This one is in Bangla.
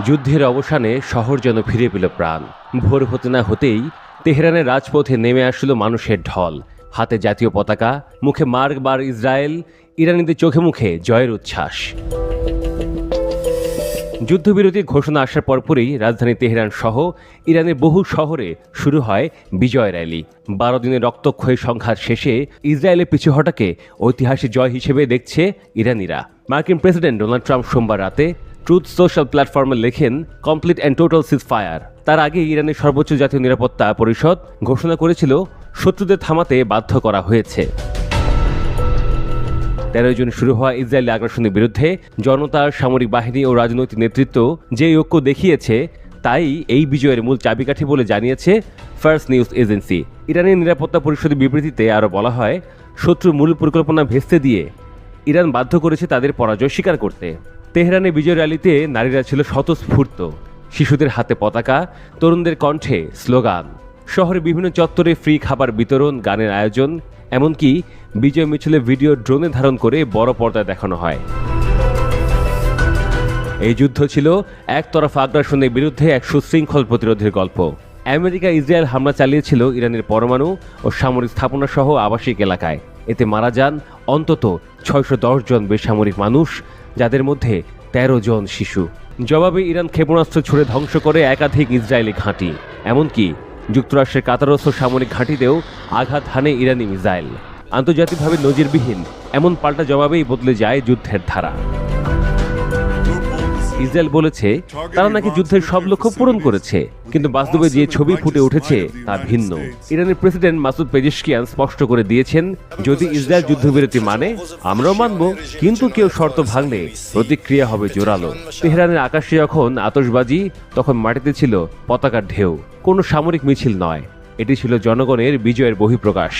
যুদ্ধের অবসানে শহর যেন ফিরে পেল প্রাণ। ভোর হতে না হতেই তেহরানের রাজপথে নেমে আসলো মানুষের ঢল। হাতে জাতীয় পতাকা, মুখে মার্গ বার ইসরায়েল, ইরানিদের চোখে মুখে জয়ের উচ্ছ্বাস। যুদ্ধবিরতির ঘোষণা আসার পরপরই রাজধানী তেহরান সহ ইরানের বহু শহরে শুরু হয় বিজয় র্যালি। বারো দিনের রক্তক্ষয়ী সংঘাত শেষে ইসরায়েলের পিছু হটাকে ঐতিহাসিক জয় হিসেবে দেখছে ইরানিরা। মার্কিন প্রেসিডেন্ট ডোনাল্ড ট্রাম্প সোমবার রাতে ট্রুথ সোশ্যাল প্ল্যাটফর্মে লেখেন complete and total cease fire তার আগে ইরানের সর্বোচ্চ জাতীয় নিরাপত্তা পরিষদ ঘোষণা করেছিল, শত্রুদের থামাতে বাধ্য করা হয়েছে। তেরো জুন শুরু হওয়া ইসরায়েলি আগ্রাসনের বিরুদ্ধে জনতা, সামরিক বাহিনী ও রাজনৈতিক নেতৃত্ব যে ঐক্য দেখিয়েছে, তাই এই বিজয়ের মূল চাবিকাঠি বলে জানিয়েছে ফার্স্ট নিউজ এজেন্সি ইরানের নিরাপত্তা পরিষদের বিবৃতিতে আরও বলা হয়, শত্রুর মূল পরিকল্পনা ভেস্তে দিয়ে ইরান বাধ্য করেছে তাদের পরাজয় স্বীকার করতে। তেহরানে বিজয় র্যালিতে নারীরা ছিল স্বতঃস্ফূর্ত। শিশুদের হাতে পতাকা, তরুণদের কণ্ঠে স্লোগান। শহরে বিভিন্ন চত্বরে ফ্রি খাবার বিতরণ, গানের আয়োজন, এমনকি বিজয় মিছিলে ভিডিও ড্রোনে ধারণ করে বড় পর্দায় দেখানো হয়। এই যুদ্ধ ছিল একতরফা আগ্রাসনের বিরুদ্ধে এক সুশৃঙ্খল প্রতিরোধের গল্প। আমেরিকা ইসরায়েল হামলা চালিয়েছিল ইরানের পরমাণু ও সামরিক স্থাপনা সহ আবাসিক এলাকায়। এতে মারা যান অন্তত ছয়শো জন বেসামরিক মানুষ, যাদের মধ্যে ১৩ জন শিশু। জবাবে ইরান ক্ষেপণাস্ত্র ছুড়ে ধ্বংস করে একাধিক ইসরায়েলি ঘাঁটি, এমনকি যুক্তরাষ্ট্রের কাতারস্থ সামরিক ঘাঁটিতেও আঘাত হানে ইরানি মিসাইল। আন্তর্জাতিকভাবে নজিরবিহীন, এমন পাল্টা জবাবেই বদলে যায় যুদ্ধের ধারা। ইসরায়েল বলেছে, তারা নাকি যুদ্ধের সব লক্ষ্য পূরণ করেছে, কিন্তু বাস্তবে যে ছবি ফুটে উঠেছে তা ভিন্ন। ইরানের প্রেসিডেন্ট মাসুদ পেজিশকিয়ান স্পষ্ট করে দিয়েছেন, যদি ইসরায়েল যুদ্ধবিরতি মানে আমরাও মানব, কিন্তু কেউ শর্ত ভাঙলে প্রতিক্রিয়া হবে জোরালো। তেহরানের আকাশে যখন আতশবাজি, তখন মাটিতে ছিল পতাকার ঢেউ। কোনো সামরিক মিছিল নয়। এটি ছিল জনগণের বিজয়ের বহিঃপ্রকাশ।